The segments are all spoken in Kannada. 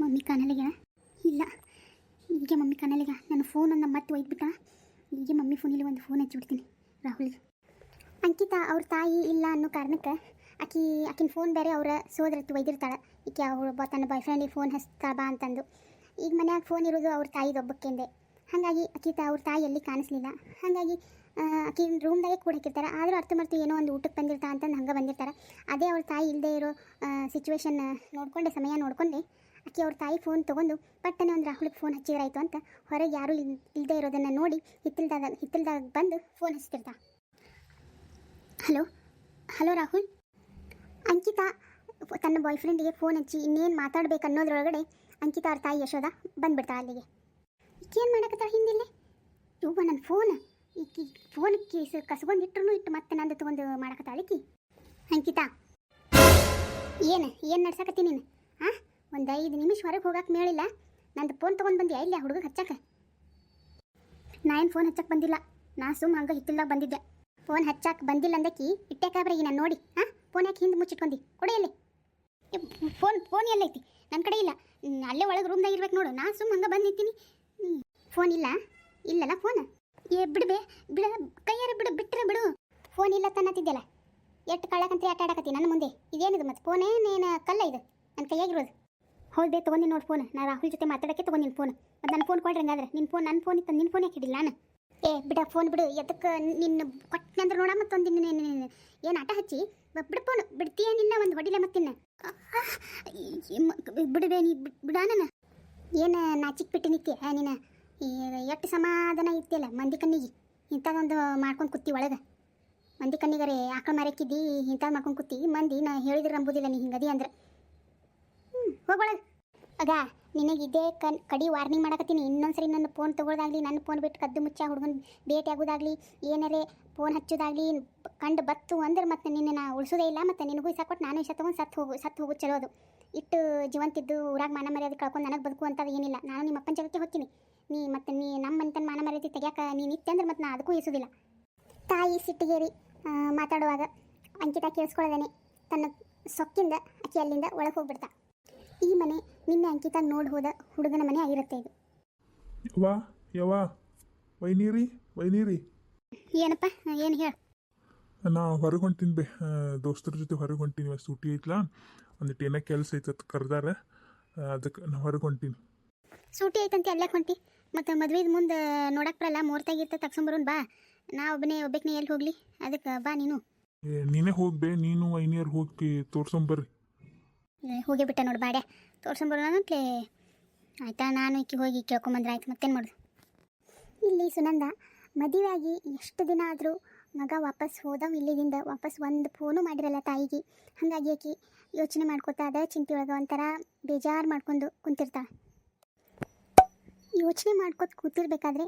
ಮಮ್ಮಿ ಕಾಣಲಿಗ ಇಲ್ಲ. ಈಗ ಮಮ್ಮಿ ಕಾಣಲಿಗ ನನ್ನ ಫೋನನ್ನು ಮತ್ತೆ ಒಯ್ದುಬಿಟ್ಟ? ಈಗ ಮಮ್ಮಿ ಫೋನಲ್ಲಿ ಒಂದು ಫೋನ್ ಹಚ್ಚಿಬಿಡ್ತೀನಿ ರಾಹುಲ್ಗೆ. ಅಂಕಿತಾ, ಅವ್ರ ತಾಯಿ ಇಲ್ಲ ಅನ್ನೋ ಕಾರಣಕ್ಕೆ ಆಕಿ, ಆಕಿನ ಫೋನ್ ಬೇರೆ ಅವರ ಸೋದರತ್ತು ಒಯ್ದಿರ್ತಾಳೆ. ಈಕೆ ಅವಳು ತನ್ನ ಬಾಯ್ ಫ್ರೆಂಡಿಗೆ ಫೋನ್ ಹಚ್ತಾ ಬಾ ಅಂತಂದು. ಈಗ ಮನ್ಯಾಗ ಫೋನ್ ಇರೋದು ಅವ್ರ ತಾಯಿದೊಬ್ಬಕ್ಕೆಂದೆ ಹಾಗಾಗಿ ಅಕ್ಕಿತ ಅವ್ರ ತಾಯಿ ಎಲ್ಲಿ ಕಾಣಿಸ್ಲಿಲ್ಲ. ಹಾಗಾಗಿ ಆಕಿನ ಆಕಿ ರೂಮ್ದಾಗೆ ಕೂಡ ಹಾಕಿರ್ತಾರೆ. ಆದರೂ ಅರ್ಥ ಮಾಡ್ತೀವಿ ಏನೋ ಒಂದು ಊಟಕ್ಕೆ ಬಂದಿರ್ತಾ ಅಂತಂದು ಹಂಗೆ ಬಂದಿರ್ತಾರೆ. ಅದೇ ಅವ್ರ ತಾಯಿ ಇಲ್ಲದೆ ಇರೋ ಸಿಚುವೇಶನ್ ನೋಡ್ಕೊಂಡೆ, ಸಮಯ ನೋಡ್ಕೊಂಡೆ. ಆಕೆ ಅವ್ರ ತಾಯಿ ಫೋನ್ ತೊಗೊಂಡು ಪಟ್ಟನೆ ಒಂದು ರಾಹುಲ್ಗೆ ಫೋನ್ ಹಚ್ಚಿದ್ರಾಯ್ತು ಅಂತ ಹೊರಗೆ ಯಾರೂ ಇಲ್ ಇಲ್ಲದೆ ಇರೋದನ್ನು ನೋಡಿ ಹಿತ್ತಲ್ದಾಗ ಹಿತ್ತಲ್ದಾಗ ಬಂದು phone ಹಚ್ತಿರ್ತಾ. Hello hello Rahul? Ankita, ತನ್ನ ಬಾಯ್ ಫ್ರೆಂಡಿಗೆ ಫೋನ್ ಹಚ್ಚಿ ಇನ್ನೇನು ಮಾತಾಡ್ಬೇಕು ಅನ್ನೋದ್ರೊಳಗಡೆ ಅಂಕಿತಾ ಅವ್ರ ತಾಯಿ ಯಶೋದ ಬಂದುಬಿಡ್ತಾಳೆ ಅಲ್ಲಿಗೆ. ಏನು ಮಾಡಕತ್ತಾಳ ಹಿಂದಿಲ್ಲೇ? ಇವ್ವ ನನ್ನ ಫೋನ್ ಈಕಿ ಫೋನ್ ಕೇಸ್ ಕಸ್ಕೊಂಡು ಇಟ್ಟರು ಇಟ್ಟು ಮತ್ತೆ ನಂದು ತೊಗೊಂಡು ಮಾಡಕತ್ತಾಳಿಕಿ ಅಂಕಿತಾ, ಏನು ಏನು ನಡ್ಸಕತ್ತೀನಿ ನೀನು ಹಾಂ ಒಂದು ಐದು ನಿಮಿಷ ಹೊರಗೆ ಹೋಗಕ್ಕೆ ಮೇಳಿಲ್ಲ. ನಂದು ಫೋನ್ ತೊಗೊಂಡು ಬಂದ್ಯಾ? ಇಲ್ಲ ಹುಡುಗ ಹಚ್ಚಕ್ಕೆ ನಾ ಏನು ಫೋನ್ ಹಚ್ಚಕ್ಕೆ ಬಂದಿಲ್ಲ. ನಾ ಸುಮ್ಮ ಹಂಗೆ ಹಿತ್ತಿಲ್ಲ ಬಂದಿದ್ದೆ. ಫೋನ್ ಹಚ್ಚಕ್ಕೆ ಬಂದಿಲ್ಲ ಅಂದಕ್ಕಿ ಇಟ್ಟೆ ಈಗ ನಾನು ನೋಡಿ. ಹಾಂ? ಫೋನ್ ಯಾಕೆ ಹಿಂದೆ ಮುಚ್ಚಿಟ್ಕೊಂಡಿ ಕೊಡೆಯಲ್ಲಿ ಫೋನ್ ಫೋನ್ ಎಲ್ಲೈತಿ? ನನ್ನ ಕಡೆ ಇಲ್ಲ. ಅಲ್ಲೇ ಒಳಗೆ ರೂಮ್ದಾಗ ಇರ್ಬೇಕು ನೋಡು. ನಾ ಸುಮ್ಮ ಹಂಗೆ ಬಂದು ನಿಂತೀನಿ. ಫೋನ್ ಇಲ್ಲ? ಇಲ್ಲಲ್ಲ ಫೋನ್ ಏ ಬಿಡ್ಬೇ ಬಿಡ, ಕೈಯಾರ ಬಿಡು ಬಿಟ್ಟರೆ ಬಿಡು. ಫೋನ್ ಇಲ್ಲ ತನ್ನತ್ತಿದ್ದೆಲ್ಲ ಎಷ್ಟು ಕಳ್ಳಕಂತ ಆಟ ಆಡಕತ್ತಿ ನನ್ನ ಮುಂದೆ? ಇದೇನಿದು ಮತ್ತೆ? ಫೋನೇನೇನು ಕಲ್ಲ ಇದು? ನನ್ನ ಕೈಯಾಗಿರೋದು ಹೌದೇ ತೊಗೊಂಡಿನಿ ನೋಡಿ ಫೋನ್ ನಾ ರಾಹುಲ್ ಜೊತೆ ಮಾತಾಡೋಕ್ಕೆ ತೊಗೊಂಡಿನಿ ಫೋನ್ ಮತ್ತು ನನ್ನ ಫೋನ್ ಕೊಡ್ರಿ ಹಂಗಾದ್ರೆ. ನಿನ್ನ ಫೋನ್ ನನ್ನ ಫೋನ್ ಇತ್ತು ನಿನ್ನ ಫೋನ್ ಯಾಕೆ ಹಿಡಿಲ್ಲ ನಾನು? ಏ, ಬಿಡ ಫೋನ್ ಬಿಡು. ಎದಕ್ಕೆ ನಿನ್ನ ಕೊಟ್ಟನಂದ್ರೆ ನೋಡ ಮತ್ತೊಂದು ನಿನ್ನ ಏನು ಆಟ ಹಚ್ಚಿ? ಬ- ಬಿಡು ಫೋನ್ ಬಿಡ್ತೀಯ ನಿನ್ನ? ಒಂದು ಹೊಡಿಲೆ ಮತ್ತಿನ್ನ ಬಿಡುವೆ ನೀ ಬಿಡ್- ನನ್ನ. ಏನು ನಾಚಿಕ್ ಬಿಟ್ಟು ನಿತ್ಯ? ನೀನು ಎಷ್ಟು ಸಮಾಧಾನ ಇರ್ತಿಯಲ್ಲ ಮಂದಿ ಕಣ್ಣಿಗೆ? ಇಂಥದ್ದೊಂದು ಮಾಡ್ಕೊಂಡು ಕೂತಿ ಒಳಗೆ. ಮಂದಿ ಕಣ್ಣಿಗರೆ ಆಕಳು ಮಾರಕ್ಕಿದ್ದಿ ಇಂಥದ್ದು ಮಾಡ್ಕೊಂಡು ಕೂತಿ. ಮಂದಿ ನಾ ಹೇಳಿದ್ರೆ ನಂಬುದಿಲ್ಲ ನೀ ಹಿಂಗದಿ ಅಂದ್ರೆ. ಹೋಗೊಳಗೆ ಅಗ, ನಿನಗೆ ಇದೇ ಕನ್ ಕಡಿ ವಾರ್ನಿಂಗ್ ಮಾಡಕತ್ತೀನಿ. ಇನ್ನೊಂದ್ಸರಿ ನನ್ನ ಫೋನ್ ತೊಗೊಳೋದಾಗಲಿ, ನನ್ನ ಫೋನ್ ಬಿಟ್ಟು ಕದ್ದು ಮುಚ್ಚ ಹುಡುಗನ ಭೇಟಿ ಆಗೋದಾಗಲಿ, ಏನಾರೇ ಫೋನ್ ಹಚ್ಚೋದಾಗ್ಲಿ, ಕಂಡು ಬತ್ತು ಅಂದ್ರೆ ಮತ್ತೆ ನಿನ್ನ ನಾ ಉಳಿಸೋದೇ ಇಲ್ಲ, ಮತ್ತು ನಿನಗೂ ಇಸಾಕೊಟ್ಟು ನಾನು ಇಷ್ಟ ತೊಗೊಂಡು ಸತ್ತು ಹೋಗು ಸತ್ತು ಹೋಗು ಚಲೋ ಅದು. ಇಟ್ಟು ಜೀವಂತಿದ್ದು ಊರಾಗ ಮಾನ ಮರ್ಯಾದೆ ಕಳ್ಕೊಂಡು ನನಗೆ ಬದುಕು ಅಂತ ಏನಿಲ್ಲ. ನಾನು ನಿಮ್ಮ ಅಪ್ಪನ ಜಗಕ್ಕೆ ಹೋಗ್ತೀನಿ. ನೀ ಮತ್ತು ನೀ ನಮ್ಮ ಮನೆತನ ಮಾನ ಮರ್ಯಾದೆ ತೆಗ್ಯಾಕ ನೀನು ಇತ್ತೆ ಅಂದ್ರೆ ಮತ್ತೆ ನಾ ಅದಕ್ಕೂ ಇಸೋದಿಲ್ಲ ತಾಯಿ ಸಿಟ್ಟಿಗೇರಿ ಮಾತಾಡುವಾಗ ಅಂಕಿತ ಕೇಳಿಸ್ಕೊಳ್ಳೋದೇನೆ ತನ್ನ ಸೊಕ್ಕಿಂದ, ಅಕ್ಕಿ ಅಲ್ಲಿಂದ ಒಳಗೆ ಹೋಗ್ಬಿಡ್ತಾ. ಈ ಮನೆ ನಿನ್ನೆ ಅಂಕಿತ ನೋಡಿ ಹೋದ ಹುಡುಗನ ಮನೆ ಆಗಿರುತ್ತೆ ಇದು. ಯವ್ವ ಯವ್ವ ವೈನೀರಿ ವೈನೀರಿ. ಏನಪ್ಪ ಏನು ಹೇಳ? ನಾ ಹೊರಗೆ ಹೊಂಟೀನಿ ಬೇ ದೋಸ್ತರ ಜೊತೆ ಹೊರಗೆ ಹೊಂಟೀನಿ ಇವತ್ತು ಸೂಟಿ ಐತ್ಲಾ. ಒಂದಿಟ್ಟು ಏನೋ ಕೆಲಸ ಐತೆ ಅದು ಕರ್ದಾರ. ಅದಕ್ಕೆ ನಾ ಹೊರಗೆ ಹೊಂಟೀನಿ. ಸೂಟಿ ಐತಂತೆ ಅಲ್ಲೇ ಹೊಂಟಿ? ಮತ್ತು ಮದುವೆದ ಮುಂದೆ ನೋಡಕ್ಕೆ ಬರಲ್ಲ ಮೂರ್ತಾಗಿರ್ತ ತಗ್ಸೊಂಬರೋನ್ ಬಾ. ನಾ ಒಬ್ಬನೇ ಒಬ್ಬಕ್ಕೆ ಎಲ್ಲಿ ಹೋಗ್ಲಿ? ಅದಕ್ಕೆ ಬಾ ನೀನು. ಏ ನೀನೇ ಹೋಗ್ಬೇ ನೀನು ವೈನಿಯರ್ ಹೋಗಿ ತೋರ್ಸೊಂಬರ್ರಿ ಏ, ಹೋಗೇ ಬಿಟ್ಟ ನೋಡಿ ಬಾಡೆ. ತೋರ್ಸೊಂಬರೋಣ ಆಯ್ತಾ ನಾನು ಈಕೆ ಹೋಗಿ ಕೇಳ್ಕೊಂಬಂದ್ರೆ ಆಯ್ತು ಮತ್ತೇನು ಮಾಡೋದು? ಇಲ್ಲಿ ಸುನಂದ ಮದುವೆ ಆಗಿ ಎಷ್ಟು ದಿನ ಆದರೂ ಮಗ ವಾಪಸ್ ಹೋದವ್ ಇಲ್ಲಿದಿಂದ ವಾಪಸ್ ಒಂದು ಫೋನು ಮಾಡಿರಲ್ಲ ತಾಯಿಗೆ. ಹಾಗಾಗಿ ಆಕಿ ಯೋಚನೆ ಮಾಡ್ಕೋತಾ ಅದ ಚಿಂತೆ ಒಳಗೆ ಒಂಥರ ಬೇಜಾರು ಮಾಡ್ಕೊಂಡು ಕುಂತಿರ್ತಾಳೆ. ಯೋಚನೆ ಮಾಡ್ಕೊತ ಕೂತಿರ್ಬೇಕಾದ್ರೆ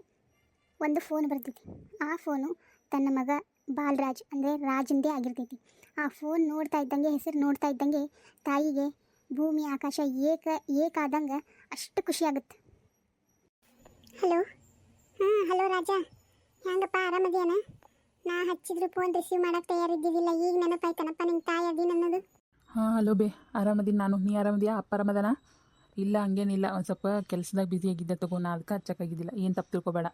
ಒಂದು ಫೋನ್ ಬರ್ತೈತಿ ಆ ಫೋನು ತನ್ನ ಮಗ ಬಾಲರಾಜ್ ಅಂದರೆ ರಾಜಂದೇ ಆಗಿರ್ತೈತಿ. ಆ ಫೋನ್ ನೋಡ್ತಾ ಇದ್ದಂಗೆ ಹೆಸರು ನೋಡ್ತಾ ಇದ್ದಂಗೆ ತಾಯಿಗೆ ಭೂಮಿ ಆಕಾಶ ಏಕ ಏಕ ಆದಂಗೆ ಅಷ್ಟು ಖುಷಿ ಆಗುತ್ತೆ. ಹಲೋ ಹ್ಞೂ ಹಲೋ ರಾಜ. ಹೆಂಗಪ್ಪ ಆರಾಮದೇನ ನಾ ಹಚ್ಚಿದ್ರು ಫೋನ್ ರಿಸೀವ್ ಮಾಡಕ್ಕೆ ತಯಾರಿದ್ದಿದ್ದಿಲ್ಲ ಈಗ ನೆನಪಾಯ್ತನಪ್ಪ ನಿಂಗೆ ತಾಯಿ ಅದೀನಿ ಅನ್ನೋದು? ಹಾಂ ಹಲೋ ಬೇ. ಆರಾಮದೀನಿ ನಾನು. ನೀ ಆರಾಮದಿಯಾ? ಅಪ್ಪ ಆರಾಮದನ? ಇಲ್ಲ ಹಂಗೇನಿಲ್ಲ. ಒಂದು ಸ್ವಲ್ಪ ಕೆಲಸದಾಗ ಬ್ಯುಸಿ ಆಗಿದ್ದೆ ತಗೋ ನಾ ಅದಕ್ಕೆ ಹಚ್ಚಕ್ಕಾಗಿದ್ದಿಲ್ಲ ಏನು ತಪ್ಪು ತಿಳ್ಕೊಬೇಡ.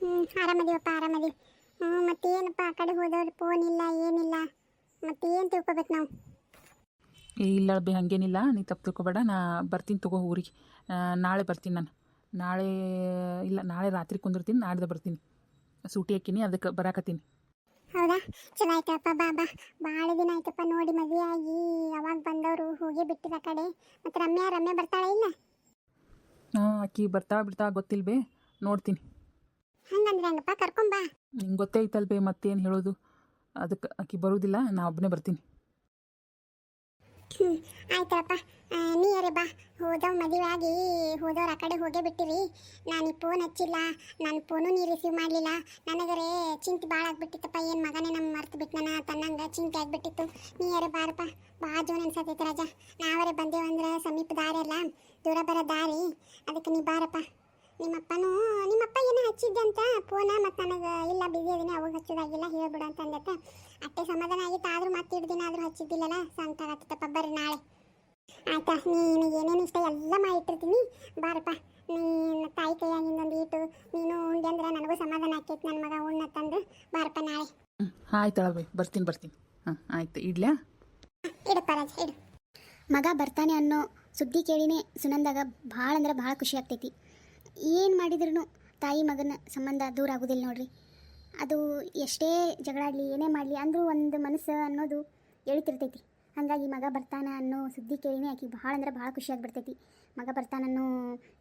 ಹ್ಞೂ ಆರಾಮದೀವಪ್ಪ ಆರಾಮದೀವಿ ಹ್ಞೂ ಮತ್ತೇನಪ್ಪ? ಆ ಕಡೆ ಹೋದವ್ರು ಫೋನ್ ಇಲ್ಲ ಏನಿಲ್ಲ. ಮತ್ತೇನು ತಿಳ್ಕೊಬೇಕು ನಾವು? ಏ ಇಲ್ಲ ಬಿ ಹಂಗೇನಿಲ್ಲ. ನೀ ತಪ್ಪು ತಿಳ್ಕೊಬೇಡ ನಾ ಬರ್ತೀನಿ ತಗೋ ಊರಿಗೆ. ನಾಳೆ ಬರ್ತೀನಿ ನಾನು. ನಾಳೆ ಇಲ್ಲ ನಾಳೆ ರಾತ್ರಿ ಕುಂದಿರ್ತೀನಿ ನಾಡ್ದು ಬರ್ತೀನಿ. ಸೂಟಿ ಹಾಕಿನಿ ಅದಕ್ಕೆ ಬರಾಕತ್ತೀನಿ. ಹೌದಾ? ಚಲೋ ಆಯ್ತಪ್ಪ ಬಾ ಬಾ. ಭಾಳ ದಿನ ಆಯ್ತಪ್ಪ ನೋಡಿ ಮದುವೆ ಆಗಿ. ಅವಾಗ ಬಂದವರು ಹೋಗಿ ಬಿಟ್ಟಿದ ಕಡೆ. ಮತ್ತು ರಮ್ಯಾ ರಮ್ಯಾ ಬರ್ತಾಳೆ ಇಲ್ಲ? ಹಾಂ ಆಕಿ ಬರ್ತಾ ಬಿಡ್ತಾಳೆ ಗೊತ್ತಿಲ್ಲ ಬೇ ನೋಡ್ತೀನಿ. ಹಂಗಂದ್ರೆ ಹಂಗಪ್ಪ ಕರ್ಕೊಂಬಾ ನಿಂಗೆ ಗೊತ್ತೇ ಐತಲ್ ಬೇ ಮತ್ತೇನು ಹೇಳೋದು? ಅದಕ್ಕೆ ಆಕಿ ಬರೋದಿಲ್ಲ ನಾ ಒಬ್ಬನೇ ಬರ್ತೀನಿ. ಹ್ಞೂ ಆಯ್ತಪ್ಪ ನೀ ನೀರೇ ಬಾ. ಹೋದವ್ ಮದುವೆ ಆಗಿ ಹೋದವ್ರ ಆ ಕಡೆ ಹೋಗೇ ಬಿಟ್ಟಿರಿ. ನಾನು ಈ ಫೋನ್ ಹಚ್ಚಿಲ್ಲ ನನ್ನ ಫೋನು ನೀ ರಿಸೀವ್ ಮಾಡಲಿಲ್ಲ. ನನಗರೆ ಚಿಂತೆ ಭಾಳ ಆಗ್ಬಿಟ್ಟಿತ್ತಪ್ಪ. ಏನು ಮಗನೇ ನಮ್ಮ ಮರ್ತು ಬಿಟ್ಟನ ತನ್ನಂಗೆ ಚಿಂತೆ ಆಗ್ಬಿಟ್ಟಿತ್ತು. ನೀರೇ ಬಾರಪ್ಪ. ಭಾಳ ಜೋನ್ ಅನ್ಸತೈತೆ ರಾಜ. ನಾವರೇ ಬಂದೇವಂದ್ರೆ ಸಮೀಪ ದಾರಿ ಅಲ್ಲ ದೂರ ಬರೋ ದಾರಿ. ಅದಕ್ಕೆ ನೀ ಬಾರಪ್ಪ. ನಿಮ್ಮಪ್ಪನೂ ನಿಮ್ಮಪ್ಪ ಏನೋ ಹಚ್ಚಿದ್ದೆ ಅಂತ ಫೋನ ಮತ್ತು ನನಗೆ ಇಲ್ಲ ಬಿಸಿ ಅದೀನಿ ಅವಾಗ ಹಚ್ಚೋದಾಗಿಲ್ಲ ಹೇಳ್ಬಿಡು ಅಂತ ಅಂದತ್ತ ಅಟ್ಟೆ ಸಮಾಧಾನ ಆಗಿತ್ತು ಆದರೂ ಮತ್ತೆ ಇಟ್ಟು ದಿನ ಆದರೂ ಹಚ್ಚಿದ್ದಿಲ್ಲಲ್ಲ ಸಂಕಟ ಆಗ್ತೈತಪ್ಪ ಬರ್ರಿ ನಾಳೆ. ಆಯ್ತಾ ನೀನು ಏನೇನು ಇಷ್ಟ ಎಲ್ಲ ಮಾಡಿಟ್ಟಿರ್ತೀನಿ. ಬಾರಪ್ಪ ನೀನು ತಾಯಿ ಕೈಯಾಗಿ ಇನ್ನೊಂದು ಇಟ್ಟು ನೀನು ಉಂಡೆ ಅಂದ್ರೆ ನನಗೂ ಸಮಾಧಾನ ಆಕೈತಿ ನನ್ನ ಮಗ ಉಣ್ಣ ತಂದು. ಬಾರಪ್ಪ ನಾಳೆ. ಹ್ಞೂ ಆಯ್ತು ಬೈ ಬರ್ತೀನಿ ಬರ್ತೀನಿ. ಹಾಂ ಆಯ್ತು ಇಡ್ಲ್ಯಾ ಇಡಪ್ಪ ರಾಜ ಇಡು. ಮಗ ಬರ್ತಾನೆ ಅನ್ನೋ ಸುದ್ದಿ ಕೇಳಿನೇ ಸುನಂದಾಗ ಭಾಳ ಅಂದ್ರೆ ಭಾಳ ಖುಷಿ ಆಗ್ತೈತಿ. ಏನು ಮಾಡಿದ್ರೂ ತಾಯಿ ಮಗನ ಸಂಬಂಧ ದೂರ ಆಗೋದಿಲ್ಲ ನೋಡ್ರಿ. ಅದು ಎಷ್ಟೇ ಜಗಳಾಡಲಿ ಏನೇ ಮಾಡಲಿ, ಅಂದರೂ ಒಂದು ಮನಸ್ಸು ಅನ್ನೋದು ಎಳಿತಿರ್ತೈತಿ. ಹಾಗಾಗಿ ಮಗ ಬರ್ತಾನ ಅನ್ನೋ ಸುದ್ದಿ ಕೇಳಿನೇ ಆಕೆ ಭಾಳ ಅಂದ್ರೆ ಭಾಳ ಖುಷಿಯಾಗಿ ಮಗ ಬರ್ತಾನನ್ನೋ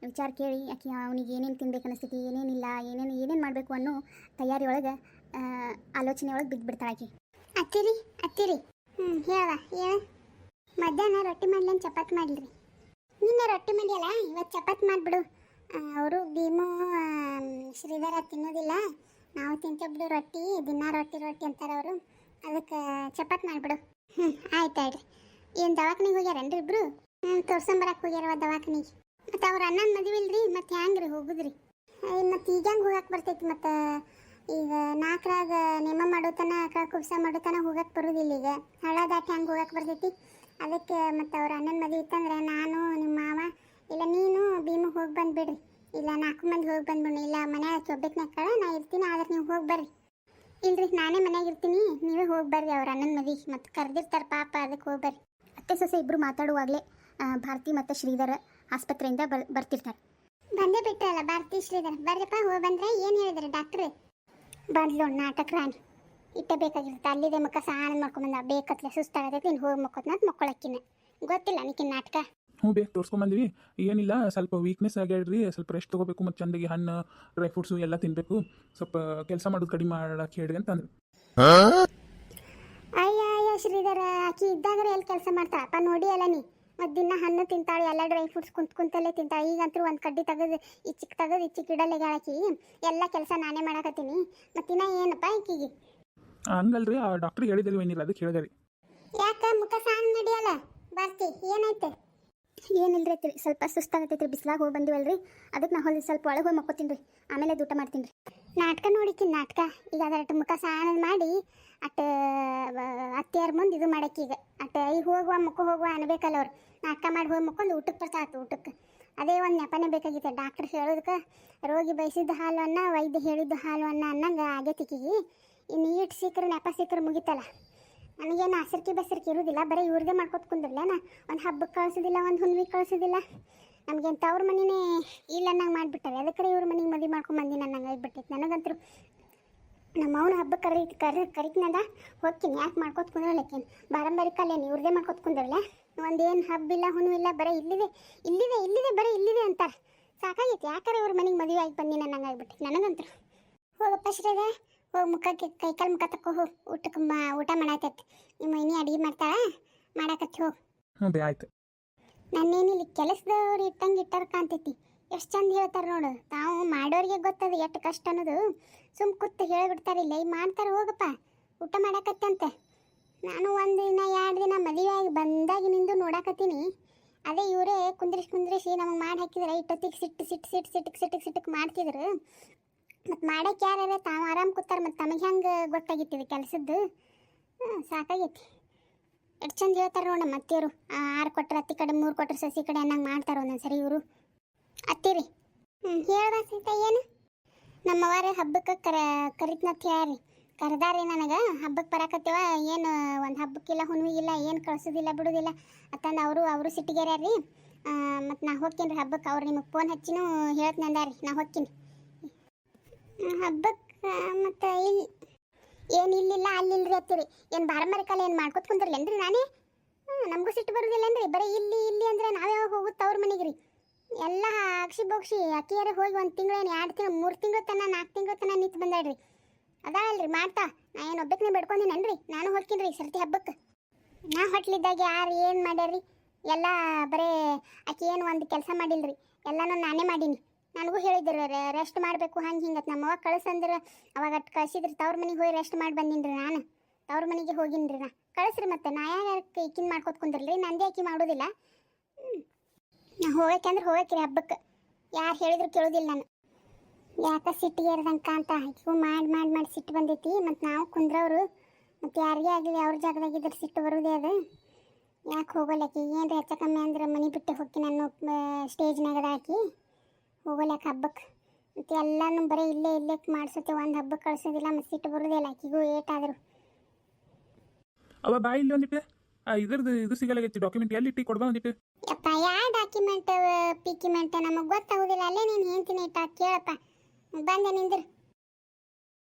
ವಿಚಾರ ಕೇಳಿ ಆಕೆ ಅವನಿಗೆ ಏನೇನು ತಿನ್ಬೇಕು ಅನಿಸ್ತೈತಿ, ಏನೇನಿಲ್ಲ, ಏನೇನು ಏನೇನು ಮಾಡಬೇಕು ಅನ್ನೋ ತಯಾರಿ ಒಳಗೆ ಆಲೋಚನೆ ಒಳಗೆ ಬಿದ್ದುಬಿಡ್ತಾಳೆ ಆಕೆ. ಅತ್ತಿರಿ ಅತ್ತಿರಿ. ಹ್ಞೂ ಹೇಳ ಹೇಳ. ಮಧ್ಯಾಹ್ನ ರೊಟ್ಟಿ ಮಾಡ್ಲೇನು ಚಪಾತಿ ಮಾಡಿಲ್ರಿ. ನಿನ್ನೆ ರೊಟ್ಟಿ ಮಾಡಿಯಲ್ಲ, ಇವತ್ತು ಚಪಾತಿ ಮಾಡಿಬಿಡು. ಅವರು ಭೀಮು ಶ್ರೀಧರ ತಿನ್ನೋದಿಲ್ಲ. ನಾವು ತಿಂತೇವೆ ಬಿಡು ರೊಟ್ಟಿ, ದಿನ ರೊಟ್ಟಿ ರೊಟ್ಟಿ ಅಂತಾರೆ ಅವರು. ಅದಕ್ಕೆ ಚಪಾತಿ ಮಾಡಿಬಿಡು. ಹ್ಞೂ ಆಯ್ತು ಆಯ್ತು. ಏನು ದವಾಖಾನಿಗೆ ಹೋಗ್ಯಾರೇನ್ರಿ ಇಬ್ರು? ಹ್ಞೂ ತೋರ್ಸಂಬರಕ್ಕೆ ಹೋಗ್ಯಾರವ ದವಾಖಾನಿಗೆ. ಮತ್ತು ಅವ್ರ ಅಣ್ಣನ ಮದುವೆ ಇಲ್ರಿ, ಮತ್ತು ರೀ ಹೋಗುದ್ರಿ? ಮತ್ತು ಈಗ ಹೆಂಗೆ ಹೋಗಕ್ಕೆ ಬರ್ತೈತಿ ಮತ್ತು? ಈಗ ನಾಲ್ಕರಾಗ ನೇಮ ಮಾಡೋತನ ಕುಬ್ಸ ಮಾಡೋತನ ಹೋಗಕ್ಕೆ ಬರೋದಿಲ್ಲ ಈಗ. ಹಳ್ಳ ದಾಟಿ ಹಂಗೆ ಹೋಗಕ್ಕೆ ಬರ್ತೈತಿ? ಅದಕ್ಕೆ ಮತ್ತು ಅವ್ರ ಅಣ್ಣನ ಮದುವೆ ಇತ್ತಂದ್ರೆ ನಾನು ನಿಮ್ಮ ಮಾವ ಇಲ್ಲ, ನೀನು ಭೀಮು ಹೋಗಿ ಬಂದುಬಿಡ್ರಿ. ಇಲ್ಲ, ನಾಲ್ಕು ಮಂದಿ ಹೋಗಿ ಬಂದ್ಬಿಡ್ರಿ. ಇಲ್ಲ ಮನ್ಯಾಗ ಚೊಬ್ಬೆಕ್ನಾಗ ನಾ ಇರ್ತೀನಿ, ಆದ್ರೆ ನೀವು ಹೋಗಿ ಬರ್ರಿ. ಇಲ್ರಿ, ನಾನೇ ಮನ್ಯಾಗ ಇರ್ತೀನಿ, ನೀವೇ ಹೋಗಿ ಬರ್ರಿ, ಅವ್ರ ಅಣ್ಣನ ಮದುವೆ. ಮತ್ತು ಕರೆದಿರ್ತಾರೆ ಪಾಪ ಅದಕ್ಕೆ ಹೋಗಿ ಬರ್ರಿ. ಅತ್ತೆ ಸೊಸೆ ಇಬ್ಬರು ಮಾತಾಡುವಾಗಲೇ ಭಾರತಿ ಮತ್ತು ಶ್ರೀಧರ ಆಸ್ಪತ್ರೆಯಿಂದ ಬರ್, ಬರ್ತಿರ್ತಾರೆ. ಬಂದೇ ಬಿಟ್ಟರಲ್ಲ ಭಾರತಿ, ಶ್ರೀಧರ್. ಬರ್ರಪ್ಪ, ಹೋಗಿ ಬಂದ್ರೆ ಏನು ಹೇಳಿದ್ರೆ, ಡಾಕ್ಟ್ರೆ? ಬಂದ್ಲು ನಾಟಕ ರಾಣಿ. ಇಟ್ಟ ಬೇಕಾಗಿರುತ್ತೆ, ಅಲ್ಲಿದೆ ಮುಖ ಸಾಣ ಮಾಡ್ಕೊಂಬಂದ ಬೇಕತ್ಲೆ ಸುಸ್ತಾಗತೈತಿ ನೀನು ಹೋಗಿ ಮಕ್ಕೋತ್ನ ಮಕ್ಕೊಳಕ್ಕಿನ ಗೊತ್ತಿಲ್ಲ ನಿಕ್ಕಿನ ನಾಟಕ. ಹ್ಞೂ ಬೇಕು ತೋರಿಸ್ಕೊಂಬಂದ್ವಿ. ಏನಿಲ್ಲ ಸ್ವಲ್ಪ ವೀಕ್ನೆಸ್ ಆಗ್ಯಾಡ್ರಿ ಸ್ವಲ್ಪ ರೆಸ್ಟ್ ತೊಗೋಬೇಕು ಮತ್ತು ಚಂದಾಗಿ ಹಣ್ಣು ಡ್ರೈ ಫ್ರೂಟ್ಸು ಎಲ್ಲ ತಿನ್ನಬೇಕು ಸ್ವಲ್ಪ ಕೆಲಸ ಮಾಡೋದು ಕಡಿಮೆ ಮಾಡಕ್ಕೆ ಹೇಳಿ ಅಂತಂದ್ರು ಅಯ್ಯ ಅಯ್ಯ ಶ್ರೀಧರ ಆಕಿ ಇದ್ದಾಗರೆ ಎಲ್ಲಿ ಕೆಲಸ ಮಾಡ್ತಾಳಪ್ಪ ನೋಡಿ ಅಲ್ಲ ನೀ. ಮತ್ತು ದಿನ ಹಣ್ಣು ತಿಂತಾಳೆ ಎಲ್ಲ ಡ್ರೈ ಫ್ರೂಟ್ಸ್ ಕುಂತ್ ಕುಂತಲ್ಲೇ ತಿಂತಾಳೆ. ಈಗಂತೂ ಒಂದು ಕಡ್ಡಿ ತೆಗೆದು ಇಚ್ಚಿಕ್ ತೆಗೆದು ಇಚ್ಚಿಕ್ ಇಡಲ್ಲ ಹಾಕಿ ಎಲ್ಲ ಕೆಲಸ ನಾನೇ ಮಾಡಕತ್ತೀನಿ. ಮತ್ತಿನ್ನ ಏನಪ್ಪ ಆಕಿಗೆ ಹಂಗಲ್ರಿ ಆ ಡಾಕ್ಟ್ರಿಗೆ ಹೇಳಿದ್ರು ಏನಿಲ್ಲ ಅದಕ್ಕೆ ಹೇಳಿದೆ ರೀ. ಯಾಕ ಮುಖ ಸಾಂಗ್ ನಡಿಯಲ್ಲ? ಬರ್ತಿ ಏನಾಯ್ತು? ಏನಿಲ್ರಿ ರೀ ಸ್ವಲ್ಪ ಸುಸ್ತಾಗತ್ತೈತ್ರಿ ಬಿಸಿಲಾಗ ಹೋಗಿ ಬಂದಿವಲ್ರಿ. ಅದಕ್ಕೆ ನಾ ಹೊಲಿ ಸ್ವಲ್ಪ ಒಳಗೆ ಹೋಗಿ ಮಕ್ಕೋತೀನಿ ರೀ ಆಮೇಲೆ ಊಟ ಮಾಡ್ತೀನಿ ರೀ ನಾಟಕ ನೋಡಿಕಿ, ನಾಟಕ. ಈಗ ಅದರಟ್ಟು ಮುಖ ಸ್ನಾನ ಮಾಡಿ, ಅಟ್ ಅತ್ತೆಯರ ಮುಂದೆ ಇದು ಮಾಡಕ್ಕೆ ಈಗ. ಅಟ್ ಈಗ ಹೋಗುವ ಮುಖ ಹೋಗುವ ಅನ್ಬೇಕಲ್ಲ ಅವ್ರು. ನಾಟಕ ಮಾಡಿ ಹೋಗಿ ಮುಕ್ಕೊಂಡು ಊಟಕ್ಕೆ ಬರ್ತಾತು ಊಟಕ್ಕೆ ಅದೇ ಒಂದು ನೆಪನೇ ಬೇಕಾಗಿತ್ತು ಡಾಕ್ಟ್ರ್ ಹೇಳೋದಕ್ಕೆ ರೋಗಿ ಬಯಸಿದ ಹಾಲು ಅನ್ನ, ವೈದ್ಯ ಹೇಳಿದ್ದು ಹಾಲು ಅನ್ನ ಅನ್ನಂಗೆ ಆಗೈತಿಕಿಗೆ ಇನ್ನು ಈಟ್ ಸಿಕ್ಕರೆ ನೆಪ ಸಿಕ್ಕರೆ ಮುಗಿತಲ್ಲ. ನನಗೇನು ಆಸರ್ಕಿ ಬಸರ್ಕಿ ಇರೋದಿಲ್ಲ, ಬರೀ ಇವ್ರದೇ ಮಾಡ್ಕೊತ ಕುಂದಿರ್ಲೇನ ಒಂದು ಹಬ್ಬಕ್ಕೆ ಕಳ್ಸೋದಿಲ್ಲ, ಒಂದು ಹುಣ್ಣಿಗೆ ಕಳ್ಸೋದಿಲ್ಲ. ನಮ್ಗೇನು ತವ್ರ ಮನೆಯೇ ಇಲ್ಲ ಅನ್ನಂಗೆ ಮಾಡಿಬಿಟ್ಟಾರೆ ಅದಕ್ಕೆ ಇವ್ರ ಮನೆಗೆ ಮದುವೆ ಮಾಡ್ಕೊಂಡು ಬಂದಿನ ನಂಗೆ ಆಗ್ಬಿಟ್ಟೈತೆ. ನನಗಂತೂ ನಮ್ಮ ಅವನ ಹಬ್ಬಕ್ಕೆ ಕರಿ ಕರಿ ಕರಿತಿನದ ಹೋಗ್ತೀನಿ. ಯಾಕೆ ಮಾಡ್ಕೊತ ಬಾರಂಬಾರಿ ಬಾರಂಬರಿಕಲ್ಲೇನು ಇವ್ರದೇ ಮಾಡ್ಕೊತ ಕುಂದ್ರಲ್ಲ? ಒಂದೇನು ಹಬ್ಬ ಇಲ್ಲ ಹುಣ್ಣು ಇಲ್ಲ, ಬರೀ ಇಲ್ಲಿದೆ ಇಲ್ಲಿದೆ ಇಲ್ಲಿದೆ, ಬರೀ ಇಲ್ಲಿದೆ ಅಂತಾರೆ. ಸಾಕಾಗೈತೆ. ಯಾಕಂದ್ರೆ ಇವ್ರ ಮನೆಗೆ ಮದುವೆ ಆಗಿ ಬಂದಿನ ನಂಗೆ ಆಗ್ಬಿಟ್ಟೈತೆ. ನನಗಂತೂ ಹೋಗಪ್ಪ ಶ್ರೇದ ಹೋಗಿ ಮುಖಕ್ಕೆ ಕೈ ಕಾಲು ಮುಖ ತಕ್ಕೋ ಹೋಗಿ ಊಟಕ್ಕೆ ಮಾ ಊಟ ಮಾಡಾಕತ್ತಿ ನಿಮ್ಮ ಮೈನಿ ಅಡಿಗೆ ಮಾಡ್ತಾಳ ಮಾಡಾಕತ್ತಿ ಹೋಗಿ ಹ್ಞೂ ರೀ ಆಯ್ತು ಇಲ್ಲಿ ಕೆಲಸದವ್ರು ಇಟ್ಟಂಗೆ ಇಟ್ಟಾರ ಕಾಣ್ತೈತಿ ಎಷ್ಟು ಚಂದ ಹೇಳ್ತಾರೆ ನೋಡು ತಾವು ಮಾಡೋರಿಗೆ ಗೊತ್ತದ ಎಷ್ಟು ಕಷ್ಟ ಅನ್ನೋದು ಸುಮ್ ಕೂತು ಹೇಳಿಬಿಡ್ತಾರೆ ಇಲ್ಲ ಈ ಮಾಡ್ತಾರೆ ಹೋಗಪ್ಪ ಊಟ ಮಾಡಾಕತ್ತಂತೆ ನಾನು ಒಂದು ದಿನ ಎರಡು ದಿನ ಮದುವೆ ಆಗಿ ಬಂದಾಗಿನಿಂದ ನೋಡಾಕತ್ತೀನಿ ಅದೇ ಇವರೇ ಕುಂದ್ರಿಸಿ ಕುಂದ್ರಿಸಿ ನಮಗೆ ಮಾಡಿ ಹಾಕಿದ್ರೆ ಇಟ್ಟೊತ್ತಿಗೆ ಸಿಟ್ಟು ಸಿಟ್ಟು ಸಿಟ್ಟು ಸಿಟ್ಟು ಸಿಟ್ಟಕ್ಕೆ ಸಿಟ್ಟಕ್ಕೆ ಮಾಡ್ತಿದ್ರು ಮತ್ತು ಮಾಡಕ್ಕೆ ಯಾರ್ಯಾರ ತಾವು ಆರಾಮ್ ಕೂತಾರ ಮತ್ತು ತಮಗೆ ಹೆಂಗೆ ಗೊತ್ತಾಗಿತ್ತಿದೆ ಕೆಲಸದ್ದು? ಸಾಕಾಗೈತಿ. ಎಷ್ಟು ಚಂದ ಹೇಳ್ತಾರೆ ನೋಡ ಮತ್ತಿಯವರು ಆರು ಕೊಟ್ರೆ, ಅತ್ತಿ ಕಡೆ, ಮೂರು ಕೊಟ್ರೆ ಸಸಿ ಕಡೆ ಅನ್ನಂಗೆ ಮಾಡ್ತಾರೆ ಒಂದೊಂದು ಸರಿ ಇವರು ಅತ್ತಿರಿ ಹ್ಞೂ ಹೇಳ್ದ ಸೀತ, ಏನು? ನಮ್ಮವಾರ ಹಬ್ಬಕ್ಕೆ ಕರ, ಕರಿತ್ನತ್ ಯಾರಿ ಕರೆದಾರಿ ನನಗೆ. ಹಬ್ಬಕ್ಕೆ ಬರಾಕತ್ತೇವ. ಏನು ಒಂದು ಹಬ್ಬಕ್ಕಿಲ್ಲ ಹುಣ್ಣಿಗಿಲ್ಲ ಏನು ಕಳ್ಸೋದಿಲ್ಲ, ಬಿಡೋದಿಲ್ಲ. ಅಂತಂದು ಅವರು ಅವರು ಸಿಟ್ಟಿಗೆರ್ಯಾರಿ ಮತ್ತು ನಾ ಹೋಗ್ತೀನಿ ರೀ ಹಬ್ಬಕ್ಕೆ ಅವ್ರು ನಿಮಗೆ ಫೋನ್ ಹಚ್ಚಿನೂ ಹೇಳ್ತೀನಿ ಅಂದಾರಿ ನಾ ಹೋಗ್ತೀನಿ. ಹಬ್ಬಕ್ಕೆ ಮತ್ತು ಇಲ್ಲಿ ಏನು ಇಲ್ಲಿಲ್ಲ, ಅಲ್ಲಿಲ್ರಿ ಅತ್ತಿರಿ ಏನು ಬಾರಮರಿಕಲ್ಲ ಏನು ಮಾಡ್ಕೊತ ಕುಂದ್ರಲ್ಲೇನ್ರಿ ನಾನೇ? ನಮಗೂ ಸಿಟ್ಟು ಬರೋದಿಲ್ಲನ್ರಿ. ಬರೀ ಇಲ್ಲಿ ಇಲ್ಲಿ ಅಂದ್ರೆ ನಾವೇ ಹೋಗುತ್ತೆ ಅವ್ರ ಮನೆಗೆ ರೀ ಎಲ್ಲ ಅಕ್ಷಿ ಬೋಕ್ಷಿ ಅಕ್ಕಿಯರ ಹೋಗಿ ಒಂದು ತಿಂಗಳೇನು ಎರಡು ತಿಂಗಳು, ಮೂರು ತಿಂಗಳು ತನ ನಾಲ್ಕು ತಿಂಗಳು ತನ ನಿಂತು ಬಂದಾಡ್ರಿ ಅದಾಳಲ್ರಿ ಮಾಡ್ತಾ. ನಾ ಏನು ಒಬ್ಬಕ್ಕೆ ಬೇಡ್ಕೊಂಡಿನೇನ್ರಿ ನಾನು ಹೋಗ್ತೀನಿ ರೀ ಸರ್ತಿ ಹಬ್ಬಕ್ಕೆ ನಾ ಹೊಟ್ಲಿದ್ದಾಗ ಯಾರು ಏನು ಮಾಡ್ಯಾರ್ರಿ? ಎಲ್ಲ ಬರೇ ಅಕ್ಕಿ ಏನು ಒಂದು ಕೆಲಸ ಮಾಡಿಲ್ರಿ. ಎಲ್ಲನೂ ನಾನೇ ಮಾಡೀನಿ. ನನಗೂ ಹೇಳಿದ್ರು ರೆಸ್ಟ್ ಮಾಡಬೇಕು, ಹಂಗೆ ಹಿಂಗೆ ನಮ್ಮ ಅವ್ವ ಕಳ್ಸಂದ್ರೆ, ಅವಾಗ ಅಟ್ ಕಳ್ಸಿದ್ರಿ, ತವ್ರ ಮನೆಗೆ ಹೋಗಿ ರೆಸ್ಟ್ ಮಾಡಿ ಬಂದಿನ್ರಿ ನಾನು. ತವ್ರ ಮನೆಗೆ ರೀ ನಾ. ಕಳಿಸ್ರಿ ಮತ್ತೆ, ನಾ ಯಾಕೆ ಇಕ್ಕಿನ ಮಾಡ್ಕೊತ ರೀ ನಂದೇ ಆಕಿ ಮಾಡೋದಿಲ್ಲ. ನಾ ಹೋಗಕ್ಕೆ ರೀ ಹಬ್ಬಕ್ಕೆ ಯಾರು ಹೇಳಿದ್ರು ಕೇಳೋದಿಲ್ಲ ನಾನು. ಯಾಕೆ ಸಿಟ್ಟಿಗೆ ಇರ್ದಂಕ ಅಂತ ಆಕಿಗೂ ಮಾಡಿ ಮಾಡಿ ಮಾಡಿ ಸಿಟ್ಟು ಬಂದೈತಿ. ಮತ್ತು ನಾವು ಕುಂದ್ರವರು. ಮತ್ತು ಯಾರಿಗೇ ಆಗಲಿ ಅವ್ರ ಜಾಗದಾಗಿದ್ರೆ ಸಿಟ್ಟು ಬರೋದೇ ಅದು. ಯಾಕೆ ಹೋಗಲ್ಲಕಿ ಏನು ರೀ ಹೆಚ್ಚ ಕಮ್ಮಿ ಅಂದ್ರೆ ಮನೆ ಬಿಟ್ಟು ಹೋಗಿ ನಾನು ಸ್ಟೇಜ್ನಾಗ ಹಾಕಿ ಹೋಗೋಲಕ್ಕ ಹಬ್ಬಕ್ಕೆ ಮತ್ತು ಎಲ್ಲಾನು ಬರೀ ಇಲ್ಲೇ ಇಲ್ಲೇ ಮಾಡಿಸುತ್ತೆ ಒಂದು ಹಬ್ಬಕ್ಕೆ ಕಳ್ಸೋದಿಲ್ಲ ಮತ್ತು ಸಿಟ್ಟು ಬರೋದಿಲ್ಲ ಆಕಿಗೂ ಏಟಾದ್ರು ಅವ ಬಾ ಇಲ್ಲಿ ಆ ಇದ್ರದ್ದು ಇದು ಸಿಗಲಾಗೈತಿ ಡಾಕ್ಯುಮೆಂಟ್ ಎಲ್ಲಿ ಇಟ್ಟು ಕೊಡ್ಬಾ ಒಂದಿಟ್ಟು ಯಪ್ಪ ಯಾವ ಡಾಕ್ಯುಮೆಂಟ್ ಪಿಕ್ಯುಮೆಂಟ್ ನಮಗೆ ಗೊತ್ತಾಗೋದಿಲ್ಲ ಅಲ್ಲೇ ನೀನು ಹೇಳ್ತೀನಿ ಇಟ್ಟ ಕೇಳಪ್ಪ. ಬಂದೆ ನಿಂದ್ರು.